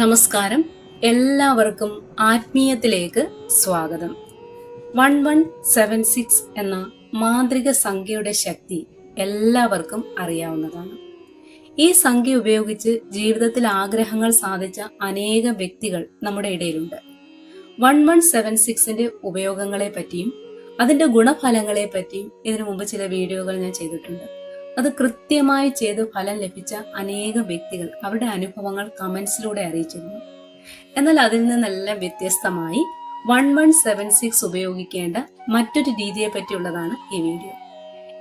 നമസ്കാരം. എല്ലാവർക്കും ആത്മീയത്തിലേക്ക് സ്വാഗതം. വൺ വൺ സെവൻ സിക്സ് എന്ന മാന്ത്രിക സംഖ്യയുടെ ശക്തി എല്ലാവർക്കും അറിയാവുന്നതാണ്. ഈ സംഖ്യ ഉപയോഗിച്ച് ജീവിതത്തിൽ ആഗ്രഹങ്ങൾ സാധിച്ച അനേക വ്യക്തികൾ നമ്മുടെ ഇടയിലുണ്ട്. വൺ വൺ സെവൻ സിക്സിന്റെ ഉപയോഗങ്ങളെ പറ്റിയും അതിന്റെ ഗുണഫലങ്ങളെ പറ്റിയും ഇതിനു മുമ്പ് ചില വീഡിയോകൾ ഞാൻ ചെയ്തിട്ടുണ്ട്. അത് കൃത്യമായി ചെയ്ത് ഫലം ലഭിച്ച അനേകം വ്യക്തികൾ അവരുടെ അനുഭവങ്ങൾ കമന്റ്സിലൂടെ അറിയിച്ചിരുന്നു. എന്നാൽ അതിൽ നിന്നെല്ലാം വ്യത്യസ്തമായി വൺ വൺ സെവൻ സിക്സ് ഉപയോഗിക്കേണ്ട മറ്റൊരു രീതിയെ പറ്റിയുള്ളതാണ് ഈ വീഡിയോ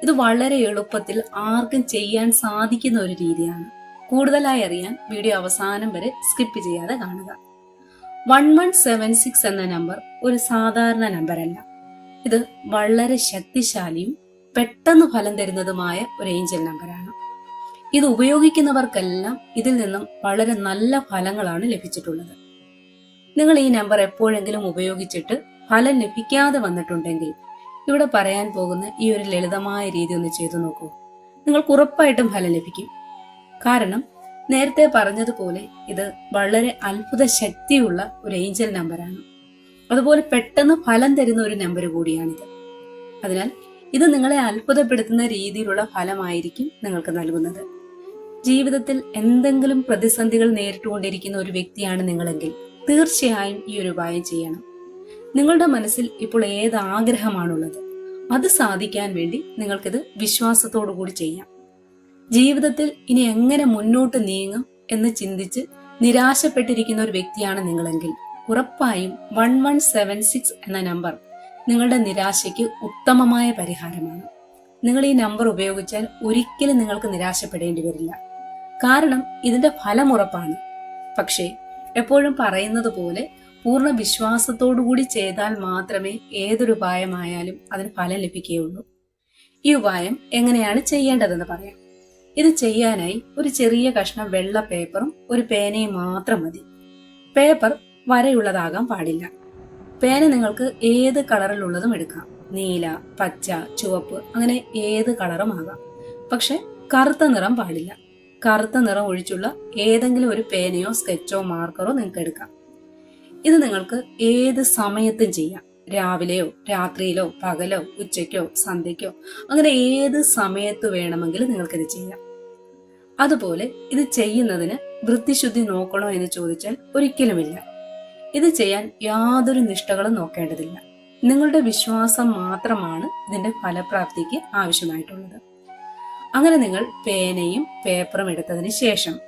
ഇത് വളരെ എളുപ്പത്തിൽ ആർക്കും ചെയ്യാൻ സാധിക്കുന്ന ഒരു രീതിയാണ്. കൂടുതലായി അറിയാൻ വീഡിയോ അവസാനം വരെ സ്കിപ്പ് ചെയ്യാതെ കാണുക. വൺ വൺ സെവൻ സിക്സ് എന്ന നമ്പർ ഒരു സാധാരണ നമ്പറല്ല ഇത് വളരെ ശക്തിശാലിയും പെട്ടെന്ന് ഫലം തരുന്നതുമായ ഒരു ഏഞ്ചൽ നമ്പറാണ്. ഇത് ഉപയോഗിക്കുന്നവർക്കെല്ലാം ഇതിൽ നിന്നും വളരെ നല്ല ഫലങ്ങളാണ് ലഭിച്ചിട്ടുള്ളത്. നിങ്ങൾ ഈ നമ്പർ എപ്പോഴെങ്കിലും ഉപയോഗിച്ചിട്ട് ഫലം ലഭിക്കാതെ വന്നിട്ടുണ്ടെങ്കിൽ ഇവിടെ പറയാൻ പോകുന്ന ഈ ഒരു ലളിതമായ രീതി ഒന്ന് ചെയ്തു നോക്കൂ. നിങ്ങൾക്ക് ഉറപ്പായിട്ടും ഫലം ലഭിക്കും. കാരണം നേരത്തെ പറഞ്ഞതുപോലെ ഇത് വളരെ അത്ഭുത ശക്തിയുള്ള ഒരു ഏഞ്ചൽ നമ്പറാണ്. അതുപോലെ പെട്ടെന്ന് ഫലം തരുന്ന ഒരു നമ്പർ കൂടിയാണിത്. അതിനാൽ ഇത് നിങ്ങളെ അത്ഭുതപ്പെടുത്തുന്ന രീതിയിലുള്ള ഫലമായിരിക്കും നിങ്ങൾക്ക് നൽകുന്നത്. ജീവിതത്തിൽ എന്തെങ്കിലും പ്രതിസന്ധികൾ നേരിട്ടുകൊണ്ടിരിക്കുന്ന ഒരു വ്യക്തിയാണ് നിങ്ങളെങ്കിൽ തീർച്ചയായും ഈ ഒരു ഉപായം ചെയ്യണം. നിങ്ങളുടെ മനസ്സിൽ ഇപ്പോൾ ഏത് ആഗ്രഹമാണുള്ളത് അത് സാധിക്കാൻ വേണ്ടി നിങ്ങൾക്കിത് വിശ്വാസത്തോടു കൂടി ചെയ്യാം. ജീവിതത്തിൽ ഇനി എങ്ങനെ മുന്നോട്ട് നീങ്ങും എന്ന് ചിന്തിച്ച് നിരാശപ്പെട്ടിരിക്കുന്ന ഒരു വ്യക്തിയാണ് നിങ്ങളെങ്കിൽ ഉറപ്പായും വൺ വൺ സെവൻ സിക്സ് എന്ന നമ്പർ നിങ്ങളുടെ നിരാശയ്ക്ക് ഉത്തമമായ പരിഹാരമാണ്. നിങ്ങൾ ഈ നമ്പർ ഉപയോഗിച്ചാൽ ഒരിക്കലും നിങ്ങൾക്ക് നിരാശപ്പെടേണ്ടി വരില്ല. കാരണം ഇതിന്റെ ഫലം ഉറപ്പാണ്. പക്ഷേ എപ്പോഴും പറയുന്നത് പോലെ പൂർണ വിശ്വാസത്തോടുകൂടി ചെയ്താൽ മാത്രമേ ഏതൊരു ഉപായമായാലും അതിന് ഫലം ലഭിക്കുകയുള്ളൂ. ഈ ഉപായം എങ്ങനെയാണ് ചെയ്യേണ്ടതെന്ന് പറയാം. ഇത് ചെയ്യാനായി ഒരു ചെറിയ കഷ്ണം വെള്ള പേപ്പറും ഒരു പേനയും മാത്രം മതി. പേപ്പർ വരയുള്ളതാകാൻ പാടില്ല. പേന നിങ്ങൾക്ക് ഏത് കളറിലുള്ളതും എടുക്കാം. നീല പച്ച ചുവപ്പ് അങ്ങനെ ഏത് കളറും ആകാം പക്ഷെ കറുത്ത നിറം പാടില്ല. കറുത്ത നിറം ഒഴിച്ചുള്ള ഏതെങ്കിലും ഒരു പേനയോ സ്കെച്ചോ മാർക്കറോ നിങ്ങൾക്ക് എടുക്കാം. ഇത് നിങ്ങൾക്ക് ഏത് സമയത്തും ചെയ്യാം. രാവിലെയോ രാത്രിയിലോ പകലോ ഉച്ചയ്ക്കോ സന്ധ്യയ്ക്കോ അങ്ങനെ ഏത് സമയത്ത് വേണമെങ്കിലും നിങ്ങൾക്കിത് ചെയ്യാം. അതുപോലെ ഇത് ചെയ്യുന്നതിന് വൃത്തിശുദ്ധി നോക്കണോ എന്ന് ചോദിച്ചാൽ ഒരിക്കലുമില്ല. ഇത് ചെയ്യാൻ യാതൊരു നിഷ്ഠകളും നോക്കേണ്ടതില്ല. നിങ്ങളുടെ വിശ്വാസം മാത്രമാണ് ഇതിന്റെ ഫലപ്രാപ്തിക്ക് ആവശ്യമായിട്ടുള്ളത്. അങ്ങനെ നിങ്ങൾ പേനയും പേപ്പറും എടുത്തതിന് ശേഷം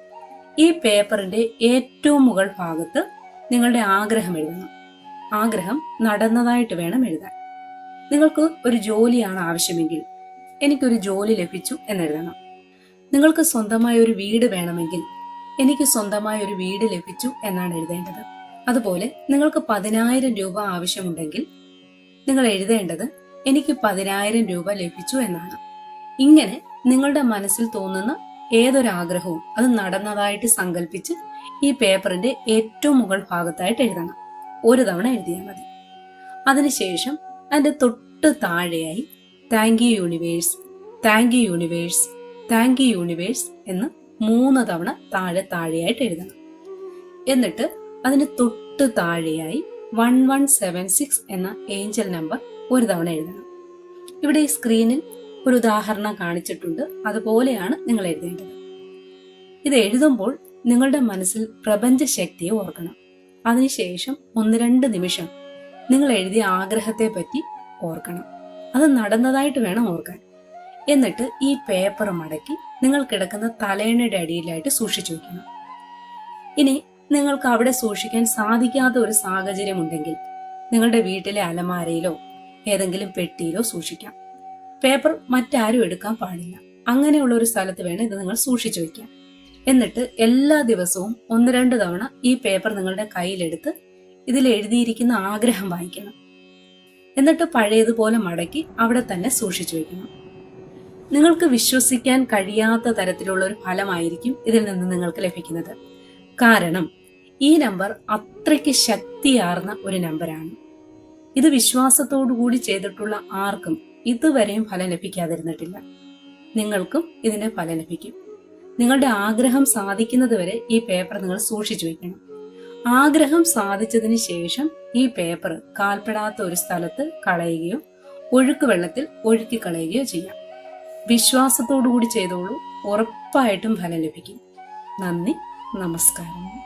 ഈ പേപ്പറിന്റെ ഏറ്റവും മുകൾ ഭാഗത്ത് നിങ്ങളുടെ ആഗ്രഹം എഴുതണം. ആഗ്രഹം നടന്നതായിട്ട് വേണം എഴുതാൻ. നിങ്ങൾക്ക് ഒരു ജോലിയാണ് ആവശ്യമെങ്കിൽ എനിക്കൊരു ജോലി ലഭിച്ചു എന്നെഴുതണം നിങ്ങൾക്ക് സ്വന്തമായ ഒരു വീട് വേണമെങ്കിൽ എനിക്ക് സ്വന്തമായ ഒരു വീട് ലഭിച്ചു എന്നാണ് എഴുതേണ്ടത്. അതുപോലെ നിങ്ങൾക്ക് പതിനായിരം രൂപ ആവശ്യമുണ്ടെങ്കിൽ നിങ്ങൾ എഴുതേണ്ടത് എനിക്ക് പതിനായിരം രൂപ ലഭിച്ചു എന്നാണ്. ഇങ്ങനെ നിങ്ങളുടെ മനസ്സിൽ തോന്നുന്ന ഏതൊരാഗ്രഹവും അത് നടന്നതായിട്ട് സങ്കല്പിച്ച് ഈ പേപ്പറിന്റെ ഏറ്റവും മുകൾ ഭാഗത്തായിട്ട് എഴുതണം. ഒരു തവണ എഴുതിയാൽ മതി. അതിനുശേഷം അതിന്റെ തൊട്ട് താഴെയായി thank you universe thank you universe thank you universe എന്ന് മൂന്ന് തവണ താഴെ താഴെയായിട്ട് എഴുതണം. എന്നിട്ട് അതിന് തൊട്ട് താഴെയായി വൺ വൺ സെവൻ സിക്സ് എന്ന ഏഞ്ചൽ നമ്പർ ഒരു തവണ എഴുതണം. ഇവിടെ ഈ സ്ക്രീനിൽ ഒരു ഉദാഹരണം കാണിച്ചിട്ടുണ്ട്. അതുപോലെയാണ് നിങ്ങൾ എഴുതേണ്ടത്. ഇത് എഴുതുമ്പോൾ നിങ്ങളുടെ മനസ്സിൽ പ്രപഞ്ച ശക്തിയെ ഓർക്കണം. അതിനുശേഷം ഒന്ന് രണ്ട് നിമിഷം നിങ്ങൾ എഴുതിയ ആഗ്രഹത്തെ പറ്റി ഓർക്കണം. അത് നടന്നതായിട്ട് വേണം ഓർക്കാൻ. എന്നിട്ട് ഈ പേപ്പർ മടക്കി നിങ്ങൾ കിടക്കുന്ന തലേണയുടെ അടിയിലായിട്ട് സൂക്ഷിച്ചു വെക്കണം. ഇനി നിങ്ങൾക്ക് അവിടെ സൂക്ഷിക്കാൻ സാധിക്കാത്ത ഒരു സാഹചര്യം ഉണ്ടെങ്കിൽ നിങ്ങളുടെ വീട്ടിലെ അലമാരയിലോ ഏതെങ്കിലും പെട്ടിയിലോ സൂക്ഷിക്കാം. പേപ്പർ മറ്റാരും എടുക്കാൻ പാടില്ല. അങ്ങനെയുള്ള ഒരു സ്ഥലത്ത് വേണം ഇത് നിങ്ങൾ സൂക്ഷിച്ചു വെക്കാം എന്നിട്ട് എല്ലാ ദിവസവും ഒന്ന് രണ്ട് തവണ ഈ പേപ്പർ നിങ്ങളുടെ കയ്യിലെടുത്ത് ഇതിൽ എഴുതിയിരിക്കുന്ന ആഗ്രഹം വായിക്കണം. എന്നിട്ട് പഴയതുപോലെ മടക്കി അവിടെ തന്നെ സൂക്ഷിച്ചു വെക്കണം. നിങ്ങൾക്ക് വിശ്വസിക്കാൻ കഴിയാത്ത തരത്തിലുള്ള ഒരു ഫലമായിരിക്കും ഇതിൽ നിന്ന് നിങ്ങൾക്ക് ലഭിക്കുന്നത്. കാരണം ഈ നമ്പർ അത്രയ്ക്ക് ശക്തിയാർന്ന ഒരു നമ്പറാണ്. ഇത് വിശ്വാസത്തോടു കൂടി ചെയ്തിട്ടുള്ള ആർക്കും ഇതുവരെയും ഫലം ലഭിക്കാതിരുന്നിട്ടില്ല. നിങ്ങൾക്കും ഇതിന്റെ ഫലം ലഭിക്കും. നിങ്ങളുടെ ആഗ്രഹം സാധിക്കുന്നതുവരെ ഈ പേപ്പർ നിങ്ങൾ സൂക്ഷിച്ചു വെക്കണം. ആഗ്രഹം സാധിച്ചതിന് ശേഷം ഈ പേപ്പർ കാൽപ്പെടാത്ത ഒരു സ്ഥലത്ത് കളയുകയോ ഒഴുക്ക് വെള്ളത്തിൽ ഒഴുക്കി കളയുകയോ ചെയ്യാം. വിശ്വാസത്തോടു കൂടി ചെയ്തോളൂ. ഉറപ്പായിട്ടും ഫലം ലഭിക്കും. നന്ദി. നമസ്കാരം.